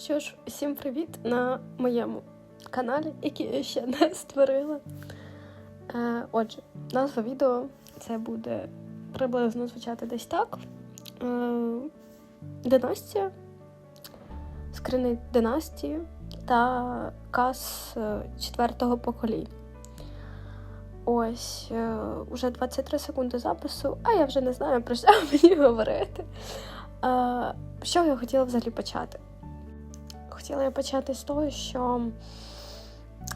Що ж, всім привіт на моєму каналі, який я ще не створила. Е, отже, назва відео це буде приблизно звучати десь так. Е, династія, скрини династії та каз е, четвертого покоління. Ось, е, уже 23 секунди запису, а я вже не знаю, про що мені говорити. Е, чого я хотіла взагалі почати? Хотіла я почати з того, що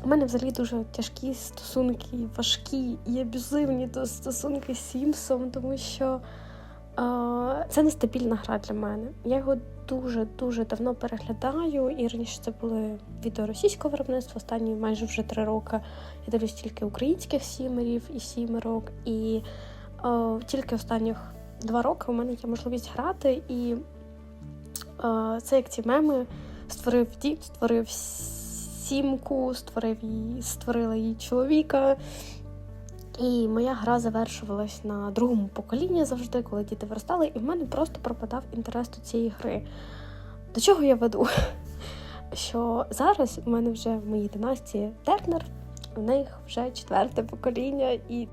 у мене взагалі дуже тяжкі стосунки, важкі і аб'юзивні то стосунки з Сімсом, тому що е, це нестабільна гра для мене. Я його дуже-дуже давно переглядаю, і раніше це були відео російського виробництва, останні майже вже три роки. Я дивлюсь тільки українських сімерів і сімерок, і е, тільки останніх два роки у мене є можливість грати, і е, це як ці меми створив дім, створив сімку, створив її, створила її чоловіка. І моя гра завершувалась на другому поколінні завжди, коли діти виростали, і в мене просто пропадав інтерес до цієї гри. До чого я веду? Що зараз у мене вже в моїй династії Тернер, у них вже четверте покоління, і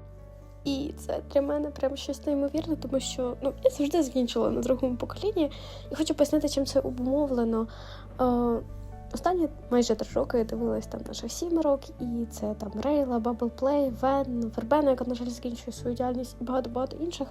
і це для мене прям щось неймовірне, тому що ну, я завжди закінчила на другому поколінні і хочу пояснити, чим це обумовлено. Е, Останні майже три роки я дивилась там наших сімерок, і це там Рейла, Баблплей, Вен, Вербена, яка, на жаль, закінчує свою діяльність і багато-багато інших.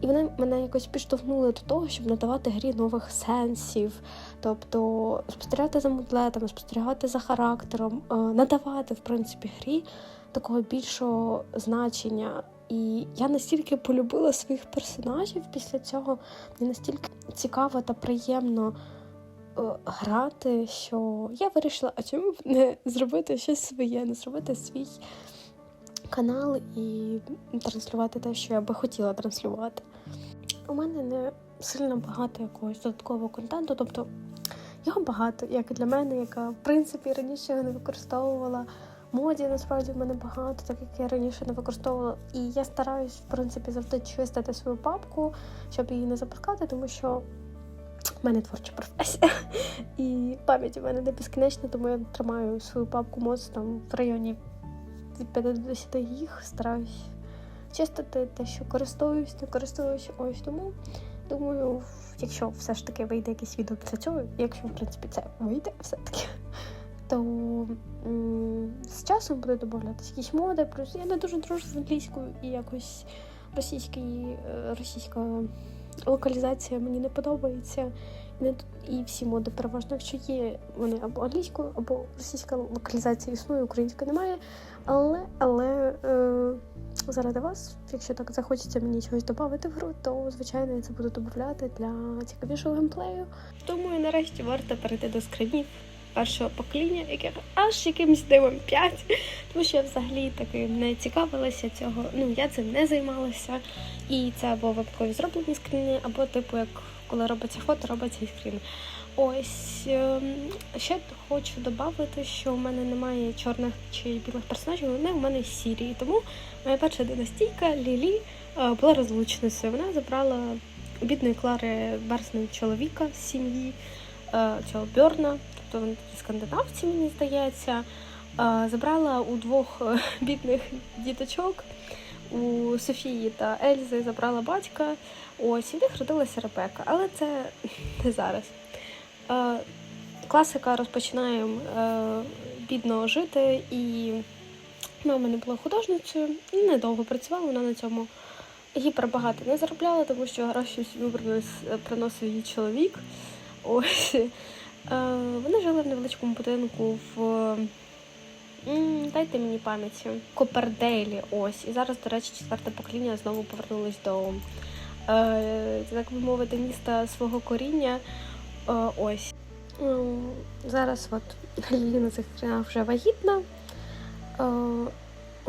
І вони мене якось підштовхнули до того, щоб надавати грі нових сенсів, тобто спостерігати за мудлетами, спостерігати за характером, е, надавати, в принципі, грі такого більшого значення. І я настільки полюбила своїх персонажів після цього, мені настільки цікаво та приємно е, грати, що я вирішила, а чому б не зробити щось своє, не зробити свій канал і транслювати те, що я би хотіла транслювати. У мене не сильно багато якогось додаткового контенту, тобто його багато, як і для мене, яка в принципі раніше його не використовувала моді насправді в мене багато, так як я раніше не використовувала. І я стараюсь, в принципі, завжди чистити свою папку, щоб її не запускати, тому що в мене творча професія. І пам'ять у мене не безкінечна, тому я тримаю свою папку моц в районі 50 їх, стараюсь чистити те, що користуюсь, не користуюсь. Ось тому. Думаю, якщо все ж таки вийде якесь відео після цього, якщо в принципі це вийде все-таки, то з часом буде додатися якісь моди. Плюс я не дуже дружу з англійською і якось російський, е, російська локалізація мені не подобається. І, не, і всі моди переважно, якщо є вони або англійською, або російська локалізація існує, української немає. Але але е, заради вас, якщо так захочеться мені чогось додати в гру, то звичайно я це буду додати для цікавішого геймплею. Думаю, нарешті варто перейти до скринів першого покоління, яких аж якимсь дивом 5, тому що я взагалі таки не цікавилася цього. Ну я цим не займалася. І це або випадкові зроблені скріни, або типу, як коли робиться фото, робиться і скрін. Ось ем, ще хочу додати, що в мене немає чорних чи білих персонажів, вони у мене сірі. Тому моя перша династійка Лілі е, була розлучницею. Вона забрала у бідної Клари версного чоловіка з сім'ї е, цього Бьорна, тобто вони такі скандинавці, мені здається. Е, забрала у двох бідних діточок. У Софії та Ельзи забрала батька. Ось і в них родилася Ребека, але це не зараз. Е, класика розпочинаємо е, бідно жити, і мама не була художницею, недовго працювала, вона на цьому гіпербагато не заробляла, тому що гроші приносив її чоловік. Ось. Е, вони жили в невеличкому будинку в. Дайте мені пам'яті. Копердейлі, ось. І зараз, до речі, четверте покоління знову повернулись до, е, так би мовити, міста свого коріння. Е, ось. Зараз от Ліліна цих вже вагітна.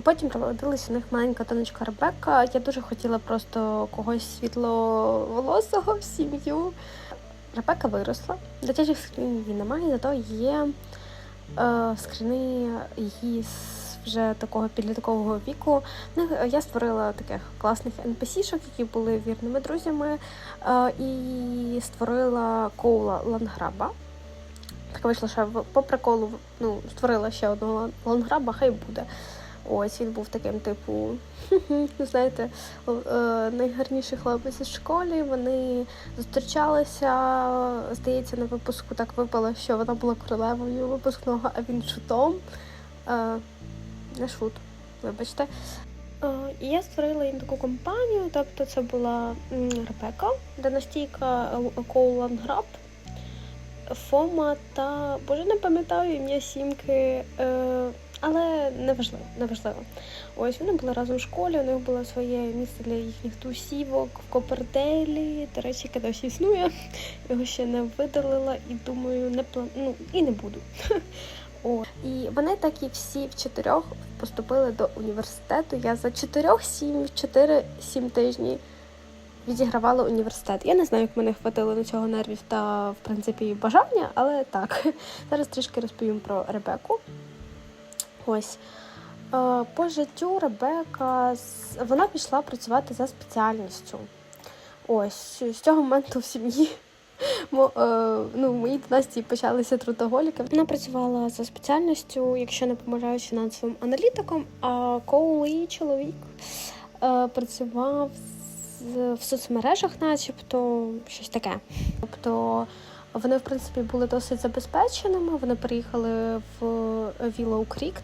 Потім проводилася у них маленька донечка Ребекка. Я дуже хотіла просто когось світловолосого в сім'ю. Ребека виросла. Дитячих скрін її немає, зато є е, скріни її вже такого підліткового віку. Я створила таких класних NPC-шок, які були вірними друзями, е, і створила Коула Ланграба. таке вийшло, що по приколу ну, створила ще одного лонграба, хай буде. Ось він був таким, типу, знаєте, е, найгарніший хлопець із школи. Вони зустрічалися. Здається, на випуску так випало, що вона була королевою випускного, а він шутом. Е, не шут, вибачте. Е, І я створила їм таку компанію, тобто це була Ребека, Династійка Коул Ланграб, Фома та Боже, не пам'ятаю ім'я сімки, але неважливо, неважливо. Ось вони були разом в школі, у них було своє місце для їхніх тусівок в Коперделі. До речі, яке досі існує. Його ще не видалила і думаю, не план... ну, і не буду. О, і вони так і всі в чотирьох поступили до університету. Я за чотирьох сім, чотири-сім тижні відігравала університет. Я не знаю, як мене хватило на цього нервів та, в принципі, бажання, але так. Зараз трішки розповім про Ребеку. Ось. Е, По життю Ребека вона пішла працювати за спеціальністю. Ось з цього моменту в сім'ї е, ну, в моїй династії почалися трудоголіки. Вона працювала за спеціальністю, якщо не помиляюсь, фінансовим аналітиком, а Коул, її чоловік, е, працював в соцмережах, начебто щось таке. Тобто вони, в принципі, були досить забезпеченими. Вони приїхали в Creek, е,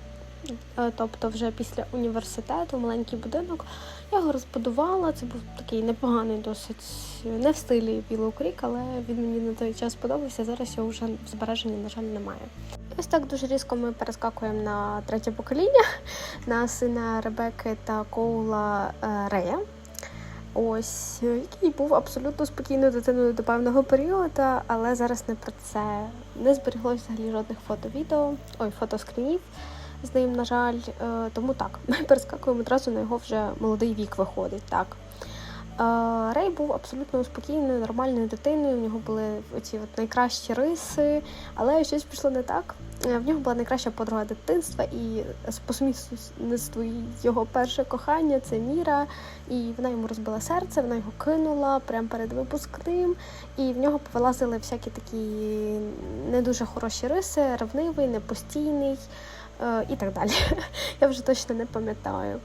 тобто вже після університету, маленький будинок. Я його розбудувала. Це був такий непоганий, досить не в стилі Willow Creek, але він мені на той час подобався. Зараз його вже в збереженні, на жаль, немає. Ось так дуже різко ми перескакуємо на третє покоління, на сина Ребекки та Коула е, Рея. Ось, е, який був абсолютно спокійною дитиною до певного періоду, але зараз не про це. Не зберіглося взагалі жодних фото-відео, ой, фотоскрінів з ним, на жаль. Е, Тому так, ми перескакуємо одразу на його вже молодий вік виходить. Так. Е, Рей був абсолютно спокійною, нормальною дитиною. У нього були оці от найкращі риси, але щось пішло не так. Е, В нього була найкраща подруга дитинства, і по сумісництву його перше кохання це Міра. І вона йому розбила серце, вона його кинула прямо перед випускним. І в нього повилазили всякі такі не дуже хороші риси, ревнивий, непостійний і так далі. Я вже точно не пам'ятаю.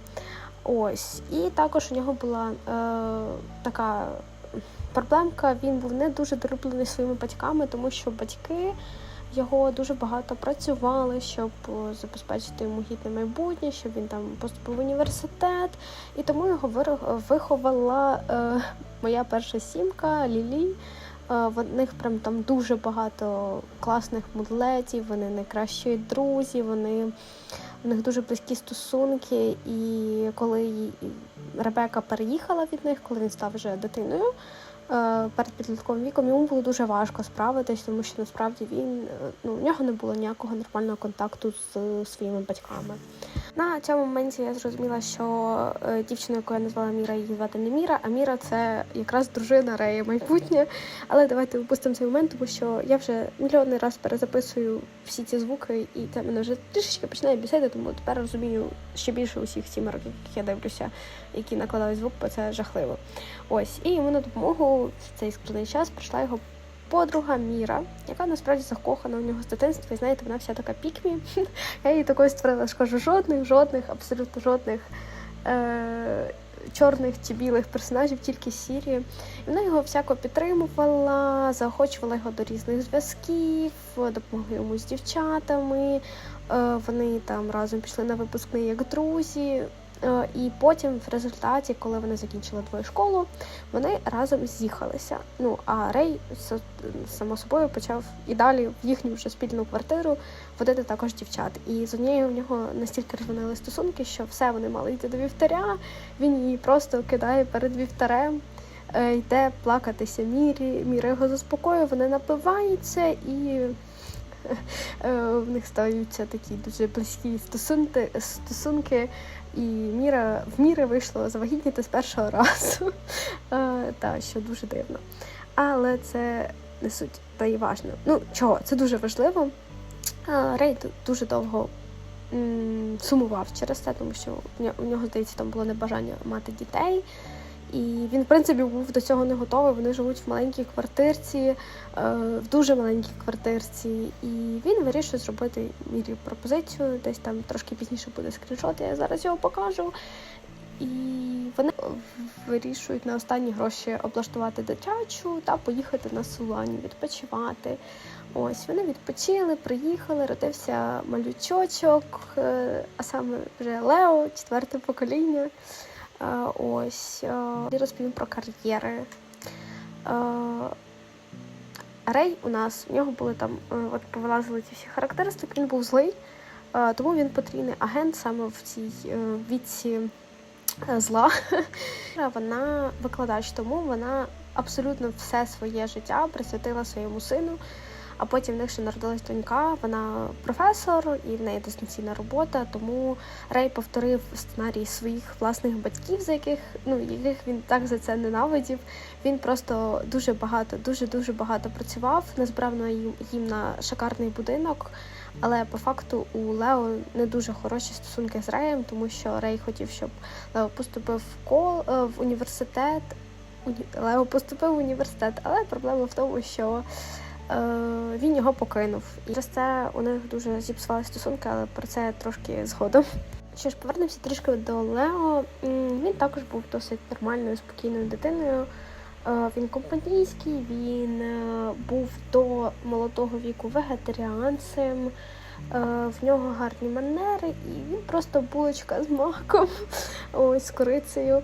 Ось. І також у нього була е, така проблемка. Він був не дуже долюблений своїми батьками, тому що батьки його дуже багато працювали, щоб е, забезпечити йому гідне майбутнє, щоб він там поступив в університет. І тому його виховала е, моя перша сімка Лілі. Е, В них прям там дуже багато класних мудлетів, вони найкращі друзі, вони у них дуже близькі стосунки. І коли Ребека переїхала від них, коли він став вже дитиною. е, Перед підлітковим віком йому було дуже важко справитись, тому що насправді він е, ну у нього не було ніякого нормального контакту з своїми батьками. На цьому моменті я зрозуміла, що е, дівчина, яку я назвала Міра, її звати не Міра, а Міра це якраз дружина Рея майбутнє. Але давайте випустимо цей момент, тому що я вже мільйонний раз перезаписую всі ці звуки, і це мене вже трішечки починає бісити, тому тепер розумію ще більше усіх сімерок, яких я дивлюся, які накладають звук, бо це жахливо. Ось, і йому на допомогу в цей складний час прийшла його подруга Міра, яка насправді закохана у нього з дитинства. І знаєте, вона вся така пікмі. Я її такою створила, що кажу, жодних, жодних, абсолютно жодних. Е- Чорних чи білих персонажів, тільки сірі. І вона його всяко підтримувала, заохочувала його до різних зв'язків, допомогла йому з дівчатами. Е, Вони там разом пішли на випускний як друзі. Е, І потім, в результаті, коли вони закінчили твою школу, вони разом з'їхалися. Ну а Рей само собою почав і далі в їхню вже спільну квартиру водити також дівчат. І з однією в нього настільки розвинили стосунки, що все вони мали йти до вівтаря. Він її просто кидає перед вівтарем. е, Йде плакатися Мірі, Міра його заспокоює, вони напиваються і в них стаються такі дуже близькі стосунки, стосунки. І Міра в Міри вийшло завагітніти з першого разу. Е, Та, що дуже дивно. Але це не суть, та й важно. Ну, чого? Це дуже важливо. Е, Рей дуже довго сумував через це, тому що в нього, здається, там було небажання мати дітей. І він, в принципі, був до цього не готовий. Вони живуть в маленькій квартирці, е, в дуже маленькій квартирці. І він вирішує зробити Мірі пропозицію. Десь там трошки пізніше буде скріншот, я зараз його покажу. І вони вирішують на останні гроші облаштувати дитячу та поїхати на Солані відпочивати. Ось вони відпочили, приїхали, родився малючочок, е, а саме вже Лео, четверте покоління. Е, Ось е, розповім про кар'єри. Е, Рей у нас у нього були там, от повилазили ці всі характеристики. Він був злий, тому він потрібний агент саме в цій віці зла. Вона викладач, тому вона абсолютно все своє життя присвятила своєму сину. А потім в них ще народилась донька, вона професор і в неї дистанційна робота. Тому Рей повторив сценарій своїх власних батьків, за яких ну яких він так за це ненавидів. Він просто дуже багато, дуже дуже багато працював, назбирав на їм, їм на шикарний будинок. Але по факту у Лео не дуже хороші стосунки з Реєм, тому що Рей хотів, щоб Лео поступив в кол е, в університет. Уні- Лео поступив в університет, але проблема в тому, що він його покинув. І через це у них дуже зіпсували стосунки, але про це трошки згодом. Що ж, повернемося трішки до Лео. Він також був досить нормальною, спокійною дитиною. Е, Він компанійський, він е, був до молодого віку вегетаріанцем. Е, В нього гарні манери, і він просто булочка з маком, ось з корицею.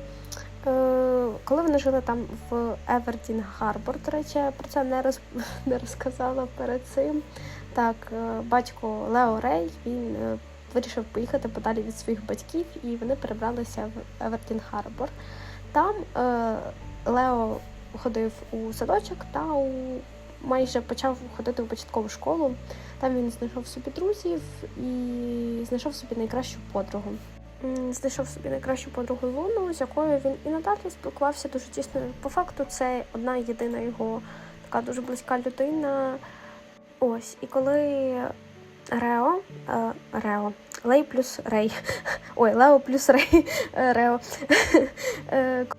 Е, Коли вони жили там в Евердін Гарбор, до речі, я про це не, роз... не розказала перед цим. Так, е, батько Лео Рей він е, вирішив поїхати подалі від своїх батьків, і вони перебралися в Евердін Харбор. Там Лео ходив у садочок та у майже почав ходити у початкову школу. Там він знайшов собі друзів і знайшов собі найкращу подругу. Знайшов собі найкращу подругу Луну, з якою він і надалі спілкувався дуже тісно. По факту, це одна єдина його така дуже близька людина. Ось, і коли Рео, е, Рео, Лей плюс Рей. Ой, Лео плюс Рей, е, Рео.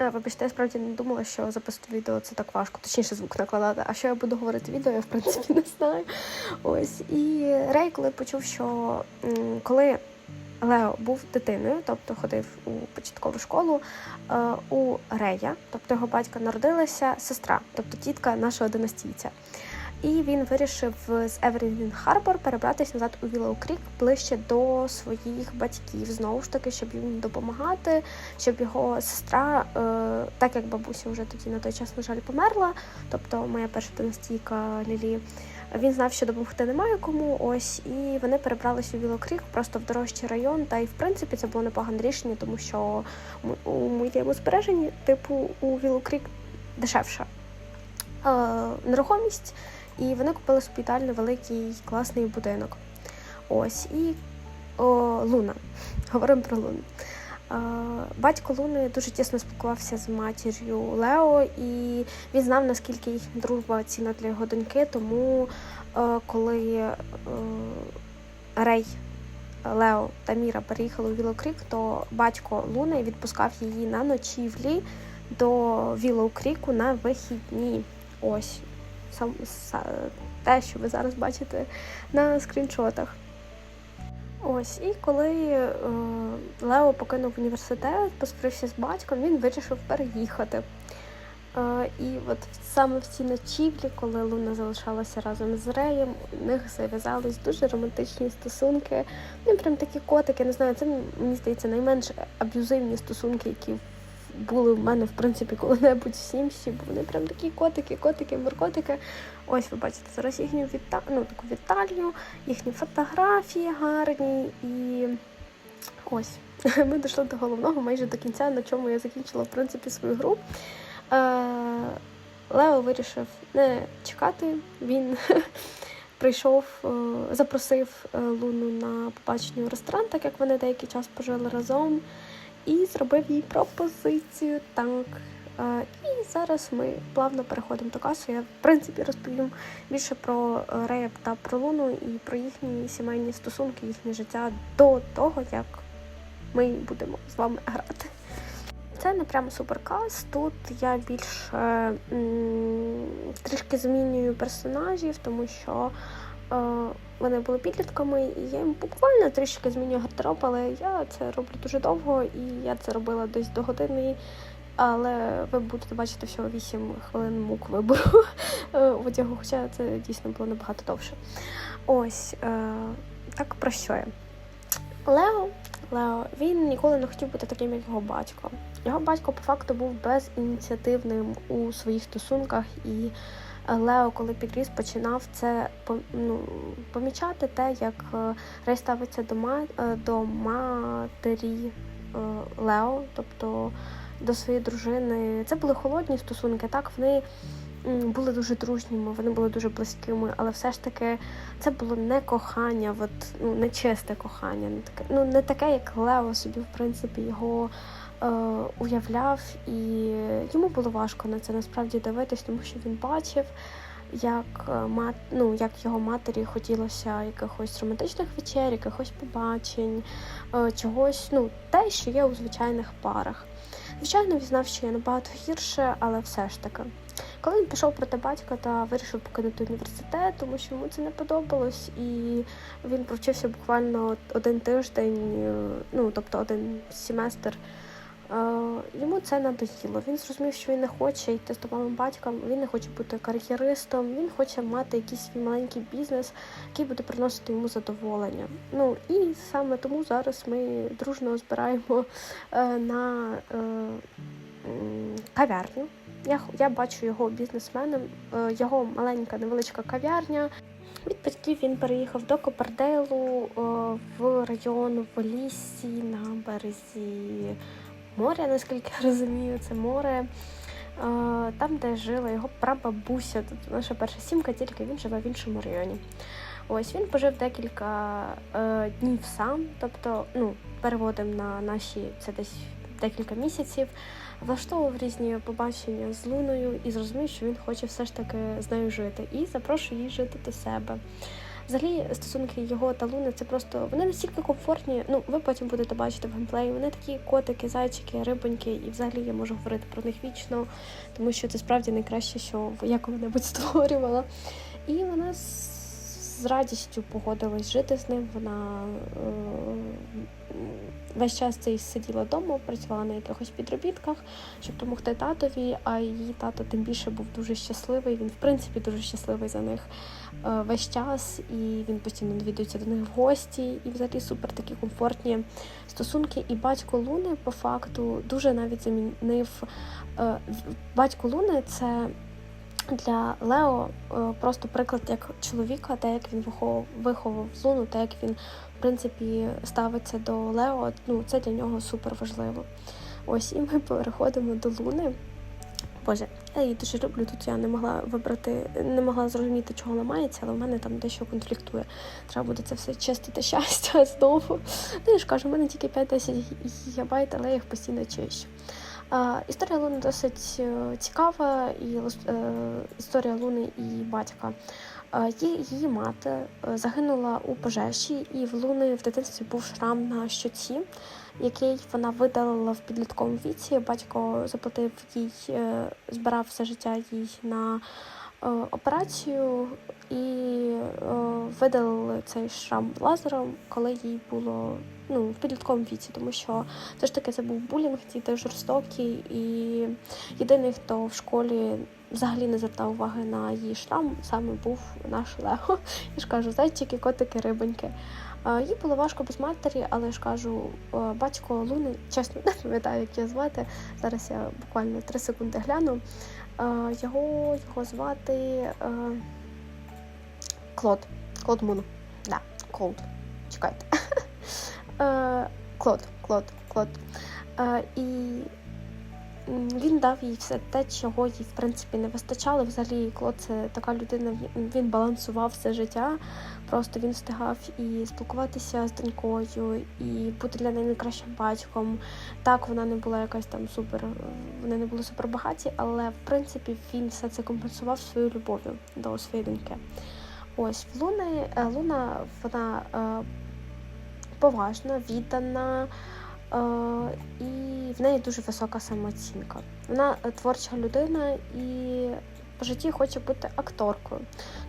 Е, Вибачте, я справді не думала, що записувати відео це так важко, точніше звук накладати. А що я буду говорити відео, я в принципі не знаю. Ось. І Рей, коли почув, що коли Лео був дитиною, тобто ходив у початкову школу, е, у Рея, тобто його батька, народилася сестра, тобто тітка нашого династійця. І він вирішив з Еверін Харбор перебратися назад у Вілоу Крік ближче до своїх батьків, знову ж таки, щоб їм допомагати, щоб його сестра, е, так як бабуся вже тоді на той час, на жаль, померла, тобто моя перша династійка Лілі, він знав, що допомогти немає кому. Ось, і вони перебралися у Вілокрік просто в дорожчий район. Та й в принципі це було непогане рішення, тому що у моєму збереженні, типу, у Вілокрік дешевша е, нерухомість, і вони купили собі великий класний будинок. Ось і о, Луна. Говоримо про Луну. Батько Луни дуже тісно спілкувався з матір'ю Лео, і він знав, наскільки їхня дружба цінна для його доньки. Тому е, коли е, Рей, Лео та Міра переїхали у Вілокрік, то батько Луни відпускав її на ночівлі до Вілоу Кріку на вихідні. Ось сам са- те, що ви зараз бачите на скріншотах. Ось, і коли е, Лео покинув університет, поскрився з батьком, він вирішив переїхати. Е, і от саме в цій ночівлі, коли Луна залишалася разом з Реєм, у них зав'язались дуже романтичні стосунки. Ну, прям такі котики, не знаю, це мені здається найменш аб'юзивні стосунки, які були в мене в принципі коли-небудь в Сімсі, бо вони прям такі котики, котики, моркотики. Ось ви бачите зараз їхню віта... ну, таку вітальню, їхні фотографії гарні і ось. Ми дійшли до головного майже до кінця, на чому я закінчила в принципі свою гру. Е, Лео вирішив не чекати. Він прийшов, е, запросив е, Луну на побачення у ресторан, так як вони деякий час пожили разом, і зробив їй пропозицію. Так. І зараз ми плавно переходимо до касу. Я в принципі розповім більше про е, Рея та про Луну і про їхні сімейні стосунки, їхнє життя до того, як ми будемо з вами грати. це не прямо суперказ. Тут я більше трішки змінюю персонажів, тому що вони були підлітками, і я їм буквально трішки змінюю гардероб, але я це роблю дуже довго, і я це робила десь до години. Але ви будете бачити всього 8 хвилин мук вибору е, одягу, хоча це дійсно було набагато довше. Ось е, так про що я. Лео, Лео, він ніколи не хотів бути таким, як його батько. Його батько по факту був безініціативним у своїх стосунках, і Лео, коли підріс, починав це ну, помічати те, як е, Рей ставиться до, ма- е, до матері е, Лео, тобто до своєї дружини. Це були холодні стосунки, так вони були дуже дружніми, вони були дуже близькими, але все ж таки це було не кохання, от, ну, не чисте кохання, не таке, ну, не таке, як Лео собі, в принципі, його уявляв, і йому було важко на це насправді дивитись, тому що він бачив. Як е, мат, ну, як його матері хотілося якихось романтичних вечер, якихось побачень, е, чогось, ну, те, що є у звичайних парах. Звичайно, він знав, що є набагато гірше, але все ж таки. Коли він пішов проти батька та вирішив покинути університет, тому що йому це не подобалось, і він провчився буквально один тиждень, е, ну тобто один семестр. Йому це надоїло. Він зрозумів, що він не хоче йти з домовим батьком, він не хоче бути кар'єристом, він хоче мати якийсь свій маленький бізнес, який буде приносити йому задоволення. Ну і саме тому зараз ми дружно збираємо е, на е, кав'ярню. Я, я бачу його бізнесменом, е, його маленька невеличка кав'ярня. Від батьків він переїхав до Копардейлу е, в район в лісі на березі моря, наскільки я розумію, це море. Е, Там, де жила його прабабуся, тут наша перша сімка, тільки він живе в іншому районі. Ось він пожив декілька е, днів сам, тобто, ну, переводимо на наші це десь декілька місяців, влаштовував різні побачення з Луною і зрозумів, що він хоче все ж таки з нею жити, і запрошує її жити до себе. Взагалі, стосунки його та Луни це просто вони настільки комфортні. Ну, ви потім будете бачити в геймплеї. Вони такі котики, зайчики, рибоньки, і взагалі я можу говорити про них вічно, тому що це справді найкраще, що я коли-небудь створювала. І вона з радістю погодилась жити з ним. Вона е, весь час цей сиділа вдома, працювала на якихось підробітках, щоб допомогти татові. А її тато тим більше був дуже щасливий. Він, в принципі, дуже щасливий за них е, весь час, і він постійно навідується до них в гості, і взагалі супер такі комфортні стосунки. І батько Луни по факту дуже навіть замінив е, батько Луни це. Для Лео е, просто приклад як чоловіка, те, як він виховав Луну, те, як він в принципі ставиться до Лео, ну це для нього супер важливо. Ось і ми переходимо до Луни. Боже, я її дуже люблю. Тут я не могла вибрати, не могла зрозуміти, чого ламається, але в мене там дещо конфліктує. Треба буде це все чистити щастя знову. Ну я ж кажу, в мене тільки 5-10 гігабайт, але я їх постійно чищу. Історія Луни досить е, цікава, і е, історія Луни і батька. Її, мати е, загинула у пожежі, і в Луни в дитинстві був шрам на щоці, який вона видалила в підлітковому віці. Батько заплатив їй, збирав все життя їй на операцію і е, видалили цей шрам лазером, коли їй було ну, в підлітковому віці, тому що все ж таки це був булінг, діти жорстокі, і єдиний, хто в школі взагалі не звертав уваги на її шрам, саме був наш Лего. Я ж кажу, зайчики, котики, рибоньки. Е, Їй було важко без матері, але ж кажу, е, батько Луни, чесно, не пам'ятаю, як його звати. Зараз я буквально три секунди гляну. Його, його звати е, Клод. Клод Мун. Да, Клод. Чекайте. Е, Клод, Клод, Клод. Е, І він дав їй все те, чого їй в принципі не вистачало. Взагалі, Клод це така людина, він- балансував все життя. Просто він встигав і спілкуватися з донькою, і бути для неї найкращим батьком. Так, вона не була якась там супер, вони не були супер багаті, але в принципі він все це компенсував своєю любов'ю до своєї доньки. Ось в Луни, е, Луна, вона е, поважна, віддана, і в неї дуже висока самооцінка. Вона е, творча людина і по житті хоче бути акторкою.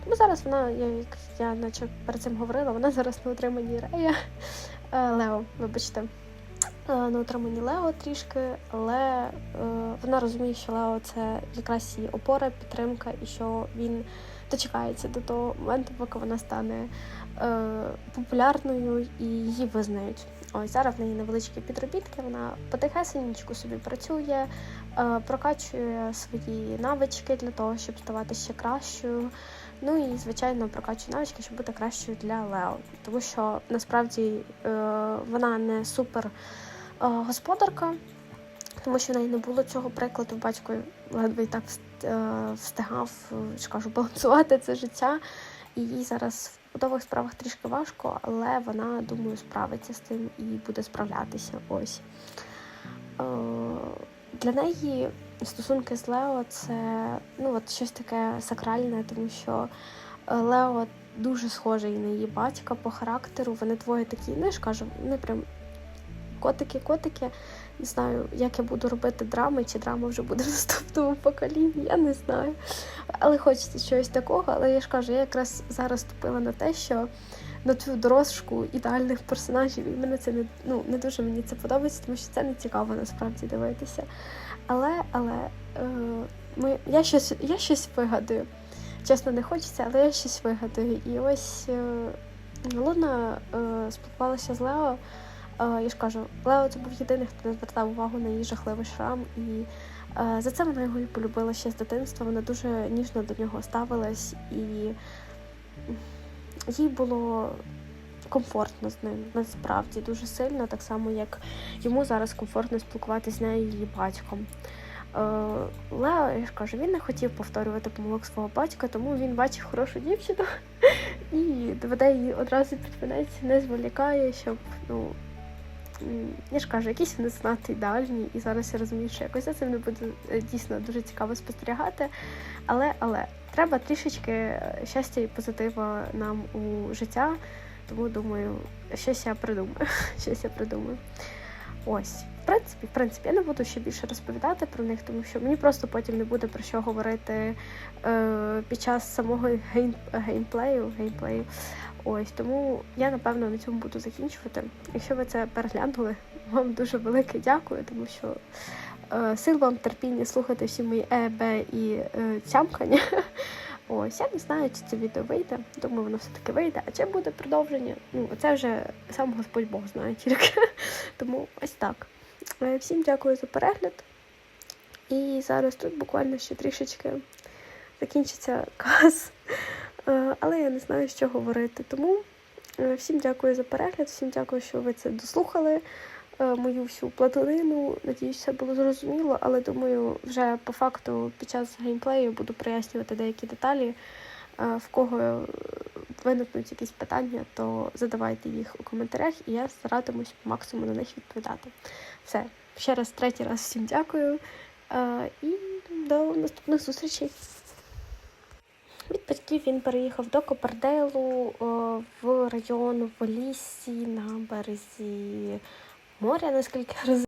Тому зараз вона, як я наче перед цим говорила, вона зараз на отриманні Рея е, Лео, вибачте. е, На отриманні Лео трішки, але вона розуміє, що Лео це якраз її опора, підтримка, і що він дочекається до того моменту, поки вона стане популярною і її визнають. Ось зараз в неї невеличкі підробітки. Вона потихесеньку собі працює, е, прокачує свої навички для того, щоб ставати ще кращою. Ну і звичайно прокачує навички, щоб бути кращою для Лео. Тому що насправді е, вона не супер е, господарка, тому що в неї не було цього прикладу. Батько ледве й так встигав, кажу, балансувати це життя. І їй зараз в побутових справах трішки важко, але вона, думаю, справиться з тим і буде справлятися. Ось. Е, Для неї стосунки з Лео це ну, от щось таке сакральне, тому що е, Лео дуже схожий на її батька по характеру. Вони двоє такі, ну ж кажу, вони прям котики-котики. Не знаю, як я буду робити драми, чи драма вже буде в наступному поколінні, я не знаю. Але хочеться щось такого. Але я ж кажу, я якраз зараз ступила на те, що на цю дорожку ідеальних персонажів, і мене це не ну не дуже мені це подобається, тому що це не цікаво насправді дивитися. Але, але е, ми, я щось я щось вигадую. Чесно, не хочеться, але я щось вигадую. І ось е, Луна е, спілкувалася з Лео. Е, я ж кажу, Лео це був єдиний, хто не звертав увагу на її жахливий шрам. І за це вона його і полюбила ще з дитинства. Вона дуже ніжно до нього ставилась, і їй було комфортно з ним насправді дуже сильно, так само як йому зараз комфортно спілкуватися з нею і її батьком. Е, Лео, я ж кажу, він не хотів повторювати помилок свого батька, тому він бачив хорошу дівчину і доведе її одразу під вінець, не зволікає, щоб ну. Я ж кажу, якісь вони знати ідеальні, і зараз я розумію, що якось за цим не буде е, дійсно дуже цікаво спостерігати. Але, але треба трішечки е, щастя і позитива нам у життя. Тому думаю, щось я придумаю. щось я придумаю. Ось, в принципі, в принципі, я не буду ще більше розповідати про них, тому що мені просто потім не буде про що говорити е, під час самого гейм, геймплею. геймплею. Ось тому я напевно на цьому буду закінчувати. Якщо ви це переглянули, вам дуже велике дякую, тому що е, сил вам терпіння слухати всі мої е, б і е, цямкання. Ось, я не знаю, чи це відео вийде. Думаю, воно все-таки вийде. А чи буде продовження? Ну, це вже сам Господь Бог знає тільки. Тому ось так. Е, Всім дякую за перегляд. І зараз тут буквально ще трішечки закінчиться каз. Е, Але я не знаю, що говорити. Тому е, всім дякую за перегляд, всім дякую, що ви це дослухали. е, Мою всю платонину. Надіюсь, все було зрозуміло, але думаю, вже по факту під час геймплею буду прояснювати деякі деталі. В кого виникнуть якісь питання, то задавайте їх у коментарях, і я старатимусь по максимуму на них відповідати. Все, ще раз, третій раз всім дякую і до наступних зустрічей. Від батьків він переїхав до Копардейлу е, в район в лісі на березі моря, наскільки я розумію.